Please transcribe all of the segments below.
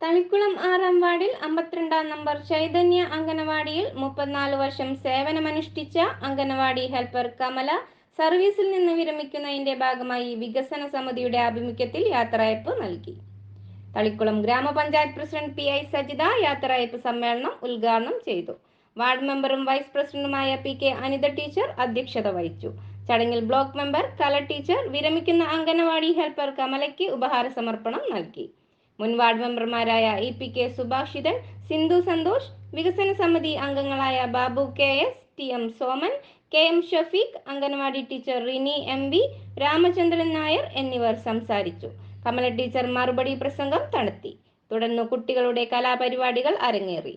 തളിക്കുളം ആറാം വാർഡിൽ അമ്പത്തിരണ്ടാം നമ്പർ ചൈതന്യ അംഗനവാടിയിൽ മുപ്പത്തിനാല് വർഷം സേവനമനുഷ്ഠിച്ച അംഗനവാടി ഹെൽപ്പർ കമല സർവീസിൽ നിന്ന് വിരമിക്കുന്നതിന്റെ ഭാഗമായി വികസന സമിതിയുടെ ആഭിമുഖ്യത്തിൽ യാത്രയപ്പ് നൽകി. തളിക്കുളം ഗ്രാമപഞ്ചായത്ത് പ്രസിഡന്റ് പി ഐ സജിത യാത്രയപ്പ് സമ്മേളനം ഉദ്ഘാടനം ചെയ്തു. വാർഡ് മെമ്പറും വൈസ് പ്രസിഡന്റുമായ പി കെ അനിത ടീച്ചർ അധ്യക്ഷത വഹിച്ചു. ചടങ്ങിൽ ബ്ലോക്ക് മെമ്പർ കല ടീച്ചർ വിരമിക്കുന്ന അംഗനവാടി ഹെൽപ്പർ കമലയ്ക്ക് ഉപഹാര സമർപ്പണം നൽകി. മുൻ വാർഡ് മെമ്പർമാരായ E P K Subhashithan Sindhu Santhosh വികസന സമിതി അംഗങ്ങളായ Babu K S T M Soman K M Shafeeq anganwadi teacher Rini M V Ramachandran Nair എന്നിവർ സംസാരിച്ചു. കമല ടീച്ചർ മറുപടി പ്രസംഗം നടത്തി തുടർന്ന് കുട്ടികളുടെ കലാപരിപാടികൾ അരങ്ങേറി.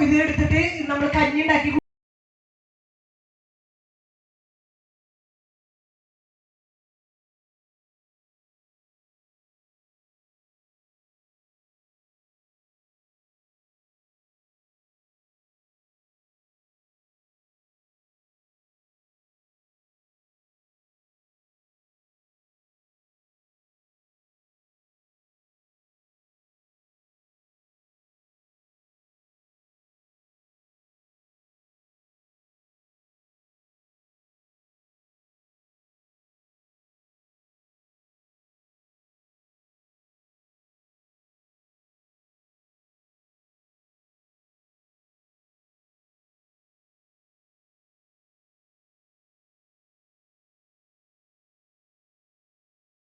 ഇത് എടുത്തിട്ട് നമ്മൾ കഞ്ഞി ഉണ്ടാക്കി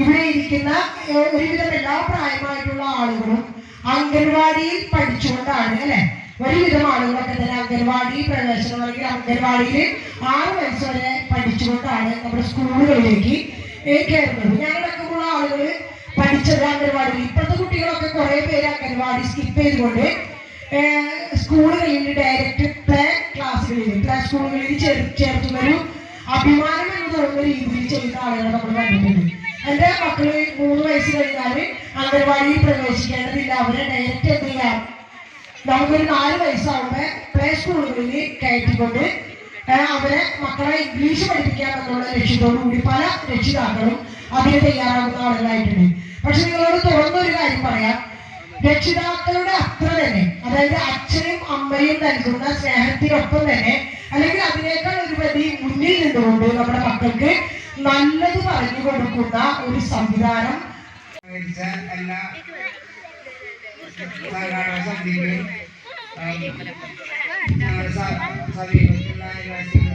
ഇവിടെ ഇരിക്കുന്ന ഒരുവിധം എല്ലാ പ്രായമായിട്ടുള്ള ആളുകളും അംഗൻവാടിയിൽ പഠിച്ചുകൊണ്ടാണ് അല്ലെ? ഒരുവിധം ആളുകളൊക്കെ തന്നെ അംഗൻവാടി പ്രവേശനം അല്ലെങ്കിൽ അംഗൻവാടിയിൽ ആറ് വയസ്സ് വരെ പഠിച്ചുകൊണ്ടാണ് നമ്മുടെ സ്കൂളുകളിലേക്ക് കയറുന്നത്. ഞങ്ങളടക്കമുള്ള ആളുകൾ പഠിച്ചത് അംഗൻവാടിയിൽ. ഇപ്പോഴത്തെ കുട്ടികളൊക്കെ കുറെ പേര് അംഗൻവാടി സ്കിപ്പ് ചെയ്തുകൊണ്ട് സ്കൂളുകളിൽ ഡയറക്റ്റ് പ്ലേ ക്ലാസ്സുകളിൽ പ്ലേ സ്കൂളുകളിൽ ചേർ ചേർത്തുന്നൊരു അഭിമാനം എന്ന് തോന്നുന്ന രീതിയിൽ ചെയ്യുന്ന ആളുകളെ നമ്മൾ കണ്ടിട്ടുണ്ട്. എന്റെ മക്കൾ മൂന്ന് വയസ്സ് കഴിഞ്ഞാൽ അംഗൻവാടിയിൽ പ്രവേശിക്കേണ്ടതില്ല. അവരെ ഡയറക്റ്റ് എന്ത് ചെയ്യാം നമുക്കൊരു നാല് വയസ്സാവുമ്പോ പ്ലേ സ്കൂളുകളിൽ കയറ്റിക്കൊണ്ട് അവരെ മക്കളെ ഇംഗ്ലീഷ് പഠിപ്പിക്കാം എന്നുള്ള ലക്ഷ്യത്തോടു കൂടി പല രക്ഷിതാക്കളും അതിന് തയ്യാറാകുന്ന ആളുകളായിട്ടുണ്ട്. പക്ഷെ നിങ്ങളോട് തുറന്നൊരു കാര്യം പറയാം. രക്ഷിതാക്കളുടെ അത്ര തന്നെ അതായത് അച്ഛനും അമ്മയും നൽകുന്ന സ്നേഹത്തിനൊപ്പം തന്നെ അല്ലെങ്കിൽ അതിനേക്കാൾ ഒരു പടി മുന്നിൽ നിന്നുകൊണ്ട് നമ്മുടെ മക്കൾക്ക് നല്ലത് പറഞ്ഞു കൊടുക്കുന്ന ഒരു സംവിധാനം. എല്ലാ സമീപത്തുള്ള